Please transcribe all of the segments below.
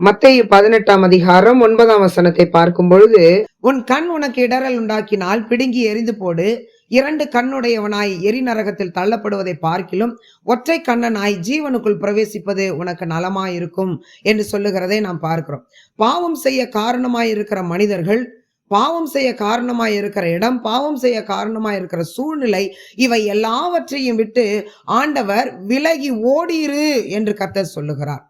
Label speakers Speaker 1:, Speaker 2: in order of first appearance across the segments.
Speaker 1: மத்தேயு பதினெட்டாம் அதிகாரம் ஒன்பதாம் வசனத்தை பார்க்கும் பொழுது
Speaker 2: உன் கண் உனக்கு இடரல் உண்டாக்கினால் பிடுங்கி எரிந்து போடு. இரண்டு கண்ணுடையவனாய் எரி நரகத்தில் தள்ளப்படுவதை பார்க்கிலும் ஒற்றை கண்ணனாய் ஜீவனுக்குள் பிரவேசிப்பது உனக்கு நலமாயிருக்கும் என்று சொல்லுகிறதை நாம் பார்க்கிறோம். பாவம் செய்ய காரணமாய் இருக்கிற மனிதர்கள் பாவம் செய்ய காரணமாக இருக்கிற இடம் பாவம் செய்ய காரணமாக இருக்கிற சூழ்நிலை இவை எல்லாவற்றையும் விட்டு ஆண்டவர் விலகி ஓடிரு என்று கத்தர் சொல்லுகிறார்.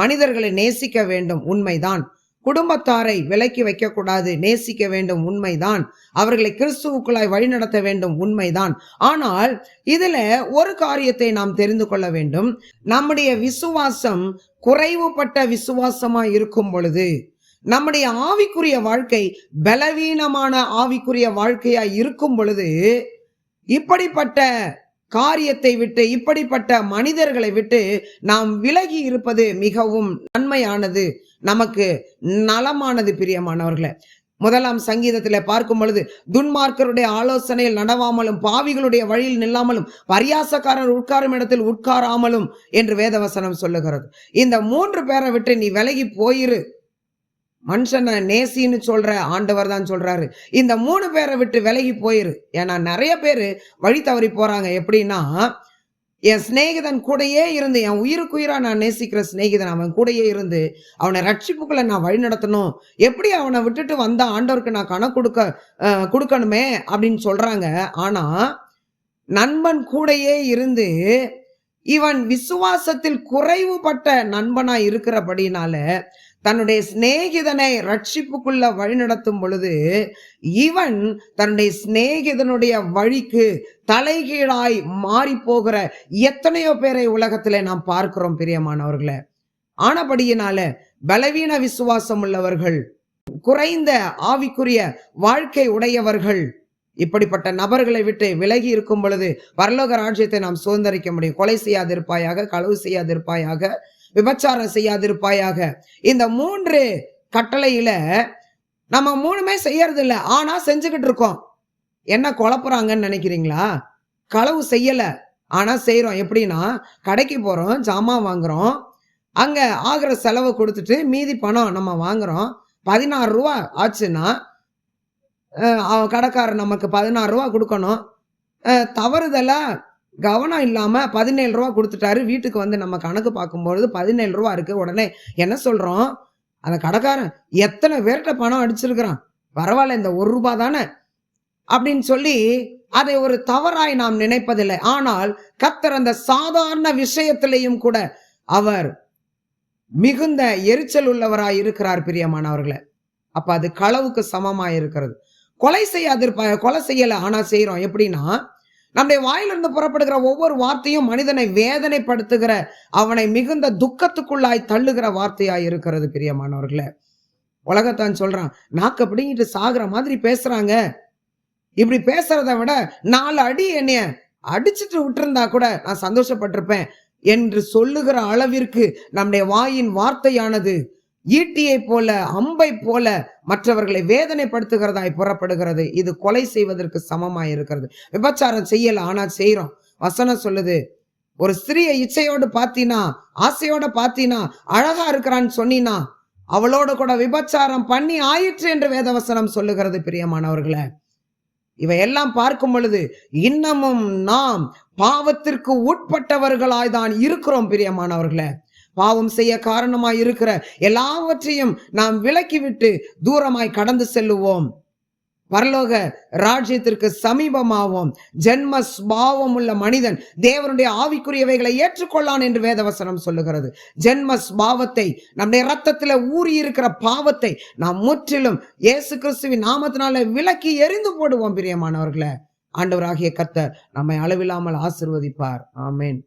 Speaker 2: மனிதர்களை நேசிக்க வேண்டும் உண்மைதான். குடும்பத்தாரை விலக்கி வைக்கக்கூடாது நேசிக்க வேண்டும் உண்மைதான். அவர்களை கிறிஸ்துவுக்குள்ளாய் வழிநடத்த வேண்டும் உண்மைதான். ஆனால் இதுல ஒரு காரியத்தை நாம் தெரிந்து கொள்ள வேண்டும். நம்முடைய விசுவாசம் குறைவுபட்ட விசுவாசமாக இருக்கும் பொழுது நம்முடைய ஆவிக்குரிய வாழ்க்கை பலவீனமான ஆவிக்குரிய வாழ்க்கையா இருக்கும் பொழுது இப்படிப்பட்ட காரியத்தை விட்டு இப்படிப்பட்ட மனிதர்களை விட்டு நாம் விலகி இருப்பது மிகவும் நன்மையானது நமக்கு நலமானது பிரியமானவர்களை. முதலாம் சங்கீதத்தில் பார்க்கும் பொழுது துன்மார்க்கருடைய ஆலோசனையில் நடவாமலும் பாவிகளுடைய வழியில் நில்லாமலும் பரியாசக்காரர் உட்காரும் இடத்தில் உட்காராமலும் என்று வேதவசனம் சொல்லுகிறது. இந்த மூன்று பேரை விட்டு நீ விலகி போயிரு. மனுஷனை நேசின்னு சொல்ற ஆண்டவர் தான் சொல்றாரு. இந்த மூணு பேரை விட்டு விலகி போயிரு. ஏன்னா நிறைய பேர் வழி தவறி போறாங்க. எப்படின்னா என் சிநேகிதன் கூடயே இருந்து என் உயிருக்குயிரா நான் நேசிக்கிற சிநேகிதன் அவன் கூடயே இருந்து அவனை ரட்சிப்புக்குள்ள நான் வழி நடத்தணும். எப்படி அவனை விட்டுட்டு வந்த ஆண்டவருக்கு நான் கணக்கு கொடுக்க கொடுக்கணுமே அப்படின்னு சொல்றாங்க. ஆனா நண்பன் கூடயே இருந்து இவன் விசுவாசத்தில் குறைவுபட்ட நண்பனாய் இருக்கிறபடினால தன்னுடைய சிநேகிதனை ரட்சிப்புக்குள்ள வழிநடத்தும் பொழுது இவன் தன்னுடைய சிநேகிதனுடைய வழிக்கு தலைகீழாய் மாறி போகிற எத்தனையோ பேரை உலகத்தில் நாம் பார்க்கிறோம் பிரியமானவர்களை. ஆனபடியினால பலவீன விசுவாசம் உள்ளவர்கள் குறைந்த ஆவிக்குரிய வாழ்க்கை உடையவர்கள் இப்படிப்பட்ட நபர்களை விட்டு விலகி இருக்கும் பொழுது பரலோக ராஜ்யத்தை நாம் சுதந்திரிக்க முடியும். கொலை செய்யாதிருப்பாயாக களவு செய்யாதிருப்பாயாக விபச்சாரம் செய்யாதிருப்பாயாக. இந்த மூன்று கட்டளையில நம்ம மூணுமே செய்யறது இல்லை ஆனா செஞ்சுக்கிட்டு இருக்கோம். என்ன குழப்புறாங்கன்னு நினைக்கிறீங்களா? களவு செய்யல. ஆனா செய்யறோம் எப்படின்னா கடைக்கு போறோம் ஜாமான் வாங்குறோம். அங்க ஆகிற செலவை கொடுத்துட்டு மீதி பணம் நம்ம வாங்குறோம். பதினாறு ரூபா ஆச்சுன்னா கடைக்காரர் நமக்கு பதினாறு ரூபா கொடுக்கணும். தவறுதலாக கவனம் இல்லாமல் பதினேழு ரூபா கொடுத்துட்டாரு. வீட்டுக்கு வந்து நம்ம கணக்கு பார்க்கும்பொழுது பதினேழு ரூபா இருக்குது உடனே என்ன சொல்கிறோம் அந்த கடைக்காரன் எத்தனை பேர்கிட்ட பணம் அடிச்சிருக்கிறான்? பரவாயில்ல இந்த ஒரு ரூபா தானே? அப்படின்னு சொல்லி அதை ஒரு தவறாய் நாம் நினைப்பதில்லை. ஆனால் கத்தர் அந்த சாதாரண விஷயத்திலையும் கூட அவர் மிகுந்த எரிச்சல் உள்ளவராய் இருக்கிறார் பிரியமானவர்களை. அப்ப அது களவுக்கு சமமாய் இருக்கிறது கொலை செய்யாதிருப்ப கொலை செய்யலை. ஆனால் செய்கிறோம் எப்படின்னா நம்முடைய வாயிலிருந்து புறப்படுகிற ஒவ்வொரு வார்த்தையும் மனிதனை வேதனைப்படுத்துகிற அவனை மிகுந்த துக்கத்துக்குள்ளாய் தள்ளுகிற வார்த்தையாய் இருக்கிறது பிரியமானவர்களே. உலகத்தான் சொல்றான் நாக்கு பிடிங்கிட்டு சாகுற மாதிரி பேசுறாங்க. இப்படி பேசுறத விட நாலு அடி என்னைய அடிச்சிட்டு விட்டுருந்தா கூட நான் சந்தோஷப்பட்டிருப்பேன் என்று சொல்லுகிற அளவிற்கு நம்முடைய வாயின் வார்த்தையானது ஈட்டியை போல அம்பை போல மற்றவர்களை வேதனைப்படுத்துகிறதாய் புறப்படுகிறது. இது கொலை செய்வதற்கு சமமாய் இருக்கிறது. விபச்சாரம் செய்யல ஆனா செய்யறோம் வசனம் சொல்லுது ஒரு ஸ்திரியை இச்சையோடு பாத்தீனா ஆசையோட பார்த்தீனா அழகா இருக்கிறான்னு சொன்னீனா அவளோட கூட விபச்சாரம் பண்ணி ஆயிற்று என்று வேதவசனம் சொல்லுகிறது பிரியமானவர்களை. இவையெல்லாம் பார்க்கும் பொழுது இன்னமும் நாம் பாவத்திற்கு உட்பட்டவர்களாய் தான் இருக்கிறோம் பிரியமானவர்களே. பாவம் செய்ய காரணமாய் இருக்கிற எல்லாவற்றையும் நாம் விலக்கிவிட்டு தூரமாய் கடந்து செல்லுவோம். பரலோக ராஜ்யத்திற்கு சமீபமாவோம். ஜென்ம ஸ்பாவம் உள்ள மனிதன் தேவனுடைய ஆவிக்குரியவைகளை ஏற்றுக்கொள்ளான் என்று வேதவசனம் சொல்லுகிறது. ஜென்ம ஸ்பாவத்தை நம்முடைய ரத்தத்தில் ஊறி இருக்கிற பாவத்தை நாம் முற்றிலும் இயேசு கிறிஸ்துவின் நாமத்தினால விலக்கி எரிந்து போடுவோம் பிரியமானவர்களை. ஆண்டவராகிய கத்தர் நம்மை அளவில்லாமல் ஆசிர்வதிப்பார். ஆமேன்.